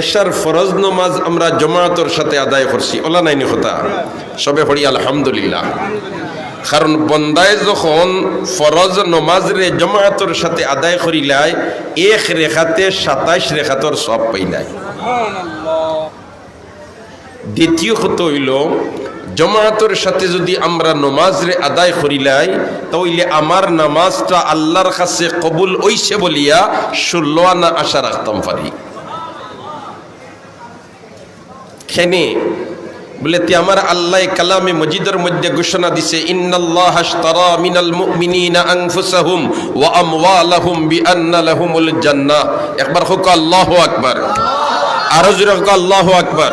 এশার ফরজ নমাজ আমরা জমাতর সাথে আদায় করছি। ওলা নাইনি কথা? সবে পড়ি, আলহামদুলিল্লাহ। কারণ বন্দায় যখন ফরজ নমাজ রে জমাতর সাথে আদায় করিলায়, এক রেখাতে সাতাইশ রেখাতর সব পাইলায়। দ্বিতীয় হত হইল জমাতর সাথে যদি আমরা নমাজ রে আদায় করিলাই তাহলে আমার নামাজটা আল্লাহর কাছে কবুল ওইছে বলিয়া ষোলো আনা আশা রাখতাম পারি। খেনে বলে, তে আমার আল্লাহ কালামে মজিদের মধ্যে ঘোষণা দিছে, ইন্নাল্লাহ আশতারা মিনাল মুমিনিনা আনফুসাহুম ওয়া আমওয়ালাহুম বিআন্না লাহুমুল জান্নাহ। একবার হোক আল্লাহু আকবার। আরও জোরে হোক আল্লাহু আকবার।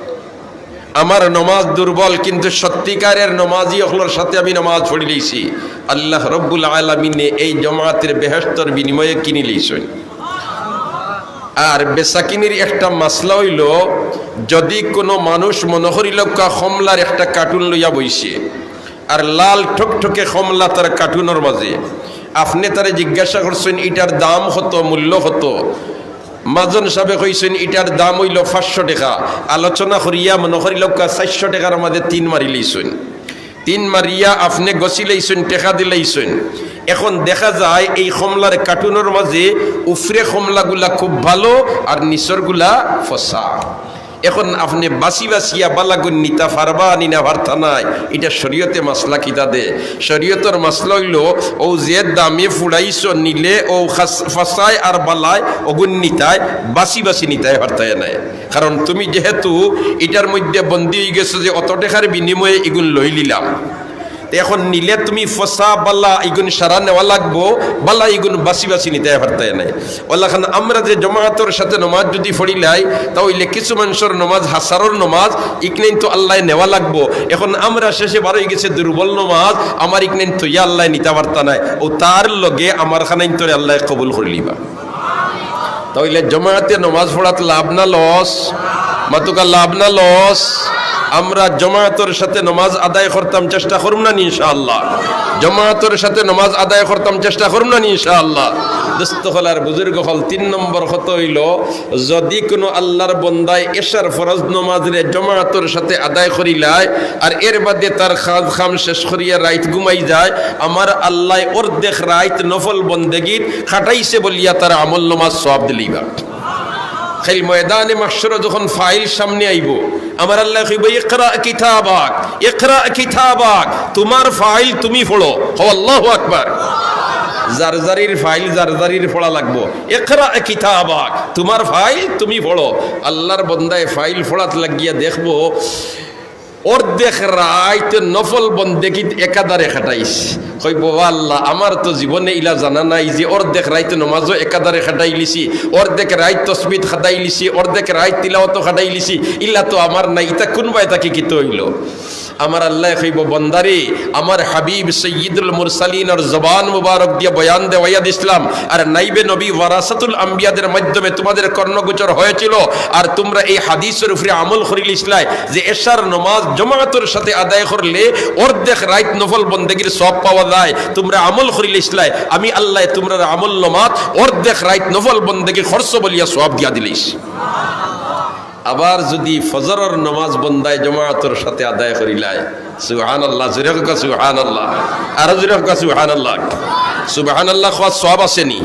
আমার নমাজ দুর্বল, কিন্তু সত্যিকারের নমাজি হলোর সাথে আমি নমাজ পড়ি লইছি আল্লাহ রব্বুল আলমিনে এই জমাতের বেহেস্তর বিনিময়ে কিনি লইছেন আর বেসাকিনির একটা মাসলা হইল, যদি কোনো মানুষ মনে করিল কা কমলার একটা কার্টুন লইয়া বইছে, আর লাল ঠকঠকে কমলা তার কার্টুনের মাঝে, আপনি তারে জিজ্ঞাসা করছেন, এটার দাম হতো মূল্য হতো মাজন সাহেব কইছেন, এটার দাম হইল পাঁচশো টাকা। আলোচনা করিয়া মনে করিল চারশো টাকার আমাদের তিন মারি লইছেন। তিন মারিয়া আপনি গছি লইছেন, টেকা দিলাইছেন এখন দেখা যায়, এই কমলার কার্টুনের মাঝে উফরে কমলাগুলা খুব ভালো আর নিচরগুলা ফসা। এখন আপনি বাসি বাসিয়া বালাগুন নিতা ফারবা, নিনা ভার্থা নাই। এটা শরীয়তে মাসলা কিতা দে? শরীয়তর মাসলা হইল, ও যে দামে ফুড়াইছ, নিলে ও ফাসায় আর বালায় অগুন নিতায়, বাসি বাসি নিতায় ভার্তায় নাই। কারণ তুমি যেহেতু এটার মধ্যে বন্দী হয়ে গেছো যে অত টাকার বিনিময়ে এগুন লই লিলাম। এখন নিলে তুমি ফসা বাল্লা ইগুন সারা নেওয়া লাগবো বাল্লা ইগুন বাসি বাসি নিতে পারতায় নাই। ওল্লাখান আমরা যে জমাতর সাথে নমাজ যদি ফড়িলাই তাহলে কিছু মানুষের নমাজ, হাসারর নমাজ ইকনেন তো আল্লাহ নেওয়া লাগবো। এখন আমরা শেষে বারোই গেছে দুর্বল নমাজ, আমার ইকনেন তো ইয়া আল্লাহ নিতে পারতা নাই। ও তার লগে আমার খানাইন তোরে আল্লাহ কবুল করিলিবা তাহলে জমাতে নমাজ পড়াত লাভ না লস? মাতুকা, লাভ না লস? আমরা জমায়েতের সাথে নমাজ আদায় করতাম, চেষ্টা করুম না ইনশাআল্লাহ। জমায়েতের সাথে নমাজ আদায় করতাম, চেষ্টা করুম না ইনশাআল্লাহ। দোস্ত হলার বুজুর্গ হল তিন নম্বর কত হইল, যদি কোনো আল্লাহর বন্দায় এশার ফরজ নমাজ রে জমায়েতের সাথে আদায় করিলায় আর এর বাদে তার খাজ খাম শেষ করিয়া রাইত ঘুমাই যায়, আমার আল্লাহ দেখ রাইত নফল বন্দেগীর খাটাইছে বলিয়া তার আমল নমাজ সব দিলিবা। খেল ময়দানে মাসর যখন ফাইল সামনে আইব, আমার আল্লাহ কইব, ইকরা কিতাবাক ইকরা কিতাবাক, তোমার ফাইল তুমি পড়ো। হো, আল্লাহু আকবার। জারজারির ফাইল জারজারির পড়া লাগবো। একরা কিতাবাক, তোমার ফাইল তুমি পড়ো। আল্লাহর বন্দায় ফাইল পড়াত লাগিয়া দেখব অর্ধেক রাইত নফল বন্দেকিত একাদারে খাটাইস। কইব আল্লাহ, আমার তো জীবনে ইলা জানা নাই যে অর্ধেক রাইত নমাজও একাদারে খাটাই লিছি অর্ধেক রাইত তসবিদ খাটাই লিছি অর্ধেক রাইত তিলাওয়াত খাটাই লিছি ইলা তো আমার নাই, ইতা কোনবাই তাকে কিতো হইল? আমার আল্লাহ কইব, বন্দারে, আমার হাবিব সৈয়দুল মুরসালিনের জবান মুবারক দিয়ে বয়ান দে ওয়াদ ইসলাম আর নাইবে নবী ওয়ারাসাতুল আম্বিয়াদের মাধ্যমে তোমাদের কর্ণগোচর হয়েছিল, আর তোমরা এই হাদিসের উপরে আমল করিল ইসলাই যে এশার নমাজ জমাতের সাথে আদায় করলে অর্ধেক রাইত নফল বন্দেগীর সব পাওয়া যায়। তোমরা আমল করিল ইসলাই আমি আল্লাহ তোমরা আমল নমাজ অর্ধেক রাইত নফল বন্দেগী খরচ বলিয়া সব দিয়া দিলিস। আবার যদি ফজরের নমাজ বন্দায় জমাতের সাথে আদায় করিলায় সুহান আল্লাহ জুরে কা সুহান আল্লাহ আর জুরে কা সুহান আল্লাহ সুবহান আল্লাহ খাওয়া সব আসেনি।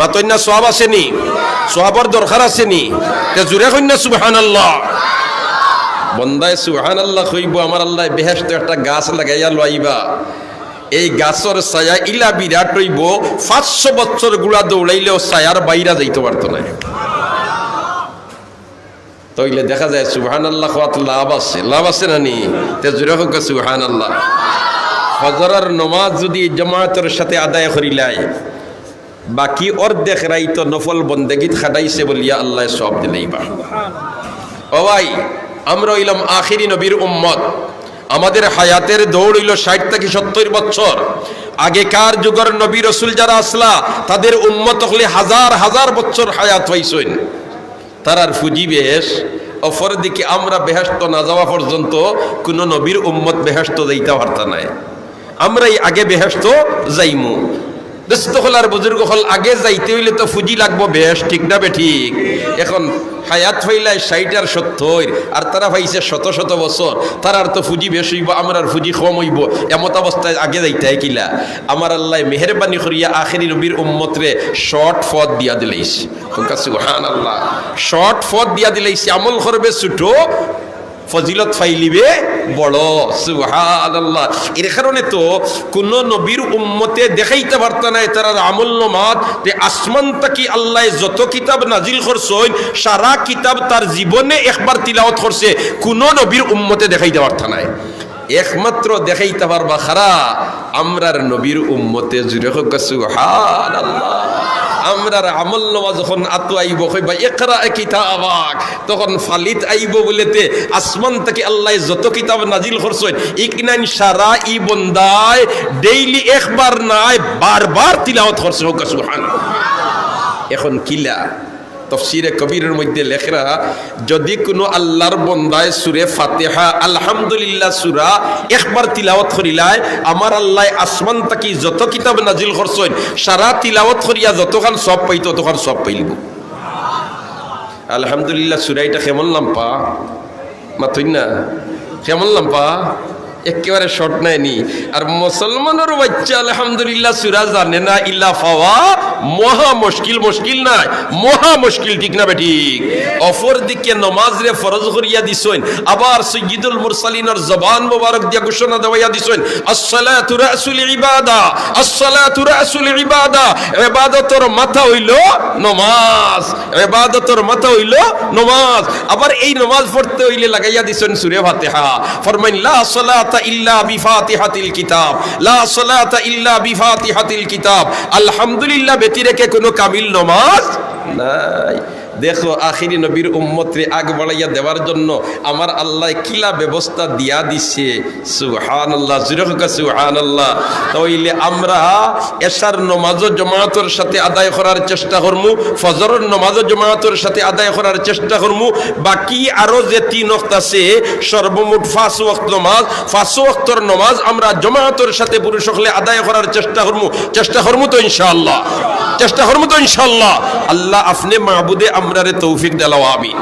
মাতন্যা সব আসেনি। সবর দরকার আসেনি। জুরে কন্যা সুবহান আল্লাহ বন্দায় সুহান আল্লাহ কইব, আমার আল্লাহ বেহেস্ত একটা গাছ লাগাইয়া লইবা। এই গাছর ছায়া ইলা বিরাট হইব পাঁচশো বছর গুড়া দৌড়াইলেও ছায়ার বাইরা যাইতে পারতো না। তইলে দেখা যায় সুবহান আল্লাহ খাওয়াত লাভ আছে। লাভ আছে না নি? তে জুড়ে হোক সুবহান আল্লাহ ফজরের নমাজ যদি জামাতের সাথে আদায় করিলাই বাকি অর্ধেক রাইত নফল বন্দেগীত খাটাইছে বলিয়া আল্লাহ সব দিলেই বা ও ভাই আমরা হইলাম আখিরি নবীর উম্মত। আমাদের হায়াতের দৌড় হইল ষাট থেকে সত্তর বছর। আগেকার যুগের নবী রসুল যারা আসলা, তাদের উন্মত হলে হাজার হাজার বছর হায়াত হইসইন তারার ফুজি বেশ অফর দিকে আমরা বেহেস্ত না যাওয়া পর্যন্ত কোন নবীর উম্মত বেহেস্ত যাইতে পারতা নাই। আমরাই আগে বেহেস্ত যাইমু। দোস্ত হল আর বুজুর্গ হল, আগে যাইতে হইলে তো ফুজি লাগবো, বেশ, ঠিক না বে, ঠিক। এখন হায়াত হইলাই ষাট আর সত্তর, আর তারা ভাইছে শত শত বছর। তার আর তো ফুজি বেশ হইব, আমার আর ফুজি কম হইব। এমত অবস্থায় আগে যাইতে হয় কিলা। আমার আল্লাহ মেহরবানি করিয়া আখেরি নবীর উম্মতরে শর্ট ফদ দিয়া দিলাইছে। সুহান আল্লাহ শর্ট ফদ দিয়া দিলাইছে, আমল করবে, ছুটো ফজিলত ফাইলিবে বড় সুহান আল্লাহ এর কারণে তো কোন নবীর উম্মতে দেখাইতে পারত না তার আমল নমাত, যে আসমান তাকি আল্লাহ যত কিতাব নাজিল করছেন, সারা কিতাব তার জীবনে একবার তিলাওয়াত করছে, কোন নবীর উম্মতে দেখাইতে পারত নাই। একমাত্র দেখাইতে পারবা খারা, আমরার নবীর উম্মতে জুড়ে হোক সুহান আল্লাহ আমরার আমল নামা যখন আতু আইব, কইবা একরা কিতাবাক তখন ফালিত আইব বলেতে আসমান থেকে আল্লাহ যত কিতাব নাজিল করছেন ইকনাইন সারা ই বন্দায় ডেইলি একবার নাই, বারবার তিলাওয়াত করছে, হোক সুবহান এখন কিলা? তফসিরে কবিরের মধ্যে লেখরা, যদি কোনো আল্লাহর বন্দায় সুরে ফাতেহা, আলহামদুলিল্লাহ সুরা একবার তিলাওয়াত করিলায়, আমার আল্লাহ আসমান তাকি যত কিতাব নাজিল করছেন, সারা তিলাওয়াত করিয়া যতখান সব পাইতো ততখান সব পাইলিব আলহামদুলিল্লাহ সুরাইটা কেমন লাম্পা? মাথুই না? কেমন লাম্পা? একেবারে শর্ট নেয়নি আর মুসলমানের বাচ্চা আলহামদুলিল্লাহ সুরা জানে না ইল্লা পাওয়া মহা মুশকিল মুশকিল নাই। মহা মুশকিল, ঠিক না ঠিক? অপর দিকে নমাজ রে ফরজ করিয়া দিছেন আবার সৈয়দুল মুরসালিনের জবান মোবারক দিয়া ঘোষণা দেওয়া দিছেন আসসালাতু রাসুল ইবাদা, আসসালাতু রাসুল ইবাদা, ইবাদতর মাথা হইল নমাজ, ইবাদতর মাথা হইল নমাজ। আবার এই নমাজ পড়তে হইলে লাগাইয়া দিছেন সূরা ফাতিহা। ফরমাইন, লা সালাতা ইল্লা বিফাতিহাতিল কিতাব, লা সালাতা ইল্লা বিফাতিহাতিল কিতাব। আলহামদুলিল্লাহ ব্যতিরেকে কোনো কামিল নমাজ নাই। দেখো, আখিরি নবীর উম্মতরে আগ বাড়াইয়া দেওয়ার জন্য আমার আল্লাহ কিলা ব্যবস্থা দিয়া দিছে। সুহান আল্লাহ জুরকা সুহান আল্লাহ তাইলে আমরা এশার নমাজও জমাতর সাথে আদায় করার চেষ্টা করমু, ফজরের নমাজও জমাতর সাথে আদায় করার চেষ্টা করমু। বাকি আরও যে তিন ওয়াক্ত আছে, সর্বমোট পাঁচ ওয়াক্ত নমাজ, পাঁচ ওয়াক্তর নমাজ আমরা জমাতর সাথে পুরুষ হলে আদায় করার চেষ্টা করমু। চেষ্টা করমু তো ইনশাআল্লাহ। চেষ্টা করমু তো ইনশাআল্লাহ। আল্লাহ আপনি মাহবুদে আমরারে তৌফিক দেলাও আমিন।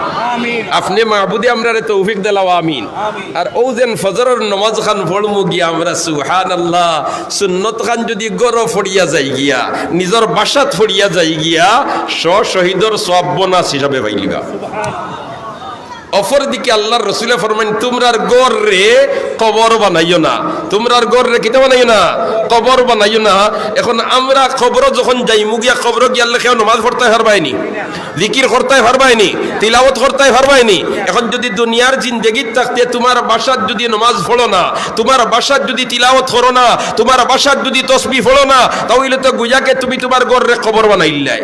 আপনি মাহবুদি আমরারে তৌফিক দেলাও আমিন। আর ও যেন ফজরের নমাজ খান পড়মু গিয়া আমরা সুহান আল্লাহ সুন্নত খান যদি গর ফড়িয়া যাই গিয়া নিজর বাসাত ফড়িয়া যাই গিয়া স শহীদর সব বোনাস হিসাবে পাইলিবা অপর দিকে আল্লাহর রসুলে ফরমাইন, তোমরার গর রে কবর বানাইও না। তোমরার গর রে কিতা বানাইও না? কবর বানাইও না। এখন আমরা কবর যখন যাই মুগিয়া কবর গিয়া লেখেও নমাজ পড়তে পারবাইনি জিকির করতে পারবাইনি তিলাওয়াত করতে পারবাইনি এখন যদি দুনিয়ার জিন্দগির থাকতে তোমার বাসার যদি নমাজ পড়ো না, তোমার বাসার যদি তিলাওয়াত করো না, তোমার বাসার যদি তসবি পড়ো না, তাহলে তো গুজাকে তুমি তোমার গর রে কবর বানাইলাই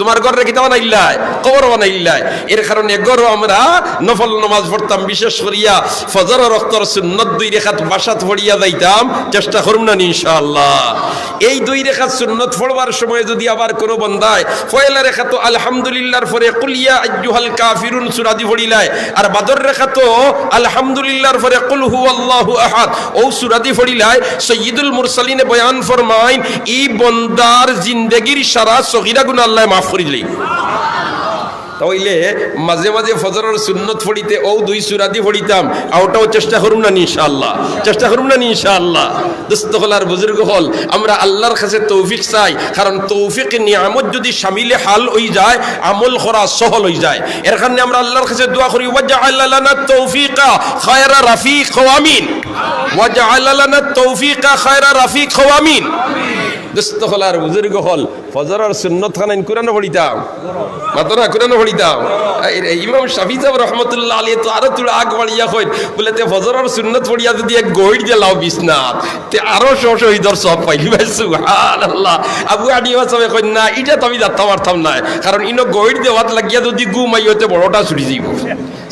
তোমার ঘরে কিতা বানাইলাই কবর বানাইলাই এর কারণে গরো আমরা নফল নামাজ পড়তাম, বিশেষ করিয়া ফজর রক্তর সুন্নত দুই রেখাত বাসাত পড়িয়া যাইতাম, চেষ্টা করুন না ইনশাআল্লাহ। এই দুই রেখাত সুন্নত পড়বার সময় যদি আবার কোনো বন্দায় পয়লা রেখা তো আলহামদুলিল্লাহর পরে কুলিয়া আজ্জুহাল কাফিরুন সুরাদি পড়িলাই আর বাদর রেখা তো আলহামদুলিল্লাহর পরে কুল হু আল্লাহু আহাদ, ও সুরাদি পড়িলাই সৈয়দুল মুরসালিনে বয়ান ফরমাইন, ই বন্দার জিন্দেগির সারা সগিরা গুণ আল্লাহ মাফ করি দিলেই তাইলে মাঝে মাঝে ফজরের সুন্নত ফড়িতে ও দুই সুরাদি ফড়িতাম, আওটাও চেষ্টা করুম না ইনশাআল্লাহ। চেষ্টা করুম না ইনশাআল্লাহ। দোস্ত হল আর বুজুর্গ হল, আমরা আল্লাহর কাছে তৌফিক চাই, কারণ তৌফিক নিয়ামত যদি সামিলে হাল হই যায়, আমল করা সহল হই যায়। এর কারণে আমরা আল্লাহর কাছে দোয়া করি, ওয়াজআল লানা তৌফিকা খায়রা রাফিক আমিন। ওয়াজআল লানা তৌফিকা খায়রা রাফিক আমিন। দোস্ত হল আর বুজুর্গ হল ফজর আর সুন্নত খান কুরানো পড়িতাম মাতো না কুরানো পড়িতাম ইমাম শাফি সাহেব তো আরও আগ বাড়িয়া কই বলে তে সুন্নত পড়িয়া যদি এক দিয়ে লাও তে আরও সব পাইলি ভাই, সুবহানাল্লাহ। আবু সবে কই না এটা তো আমি পারতাম না, কারণ ইনো গইড দেওয়াত লাগিয়া যদি ঘুমাই হতে বড়টা ছুটি যাব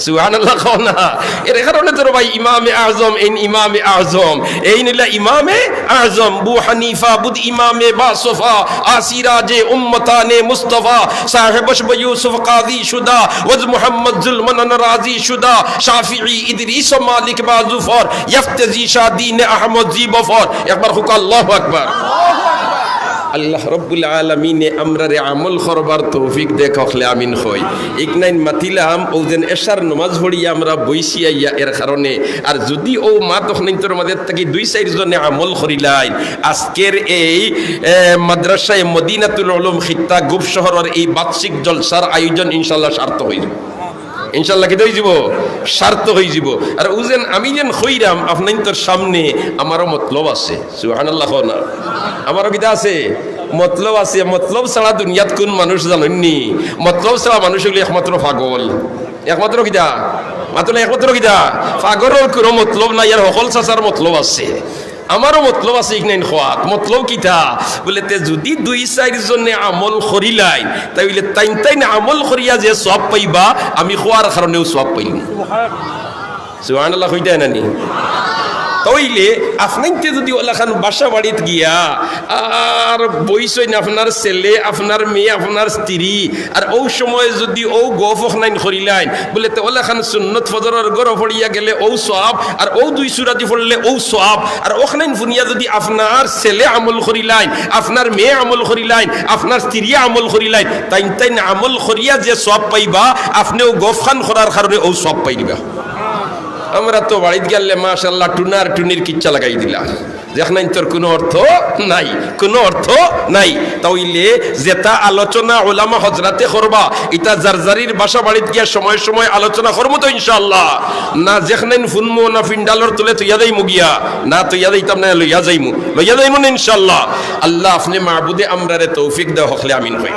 সুবহানাল্লাহ এর কারণে ভাই ইমামে আজম, এই ইমামে আজম, এই নিলা ইমামে আজম বু হানিফা বুদ ইমামে বাসফা আসিরাজে উম্মতানে মুস্তফা, সাহেব বশব ইউসুফ কাজী সুদা, ওয়াজ মুহাম্মদ জুলমান রাজি সুদা, শাফিঈ ইদ্রিস মালিক বাজুফর ইফতজি শাদিন আহমদ জিবফর একবার হুক, আল্লাহু আকবার। আল্লাহ রব্বুল আলমিনে আমরা রে আমল করবার তৌফিক দেখলে আমিন হই ইকনাইন মাতিলাম, ও যেন এশার নমাজ পড়িয়া আমরা বইসি আইয়া এর কারণে। আর যদি ও মা তখন তোর মাঝে থাকি দুই চারজনে আমল করিলাই আজকের এই মাদ্রাসায় মদিনাতুল উলুম খিত্তা গুপ শহরের এই বার্ষিক জলসার আয়োজন ইনশাল্লাহ সার্থক হয়ে যাবে। ইনশাল্লাহ কি হয়ে যাব? স্বার্থ হয়ে যাব। আর উজেন আমি যেন হইরাম আপনার তোর সামনে আমারও মতলব আছে। সুহানাল্লাহ না। আমারও কিতা আছে। মতলব আছে। মতলব ছাড়া দুনিয়াত কোন মানুষ জানেননি? মতলব ছাড়া মানুষ হলে একমাত্র পাগল। একমাত্র কিতা? মাত্র একমাত্র কিতা? পাগলের কোনো মতলব নাই আর সকল চাচার মতলব আছে। আমারও মতলব আছে ইগনাইন খোয়াত মতলব কিতা বলে তে যদি দুই চারজনে আমল করিলাই তাইলে তাইন তাইন আমল করিয়া যে সব পাইবা আমি খোয়ার কারণেও সব পাইলাম সুহান আল্লাহ হইতে নানি তইলে আপনাইতে যদি ওলাখান বাসা বাড়িত গিয়া, আর বইসইন আপনার ছেলে, আপনার মেয়ে, আপনার স্ত্রী, আর ও সময় যদি ও গফ অখনাইন করিলাইন, বলে তো ওলাখান সুন্নত ফজরের গরো পড়িয়া গেলে ও সব আর ও দুই সুরাতি পড়লে ও সব আর ওখানাইন ফুনিয়া যদি আপনার ছেলে আমল করিলাইন, আপনার মেয়ে আমল করিলাইন, আপনার স্ত্রী আমল করিলাইন, তাইন তাইন আমল করিয়া যে সব পাইবা, আপনিও গফ খান করার কারণে ও সব পাইবা। আমরা তো বাড়িতে গেলে মাশাল্লাহ টুনার টুনির কিচ্ছা লাগাই দিলা যেখানে তোর কোনো অর্থ নাই, কোনো অর্থ নাই। তাইলে যেটা আলোচনা ওলামা হজরাতে করবা এটা জারজারির বাসা বাড়িতে গিয়া সময় সময় আলোচনা করব তো ইনশাল্লাহ না যেখানে ফুনমো, না ফিন্ডালর তুলে তুইয়া দেই মুগিয়া না তুইয়া দিতাম না লইয়া যাইমু লইয়া যাইমু না ইনশাল্লাহ আল্লাহ আপনি মাহবুদে আমরারে তৌফিক দেওয়া হকলে আমিন হই।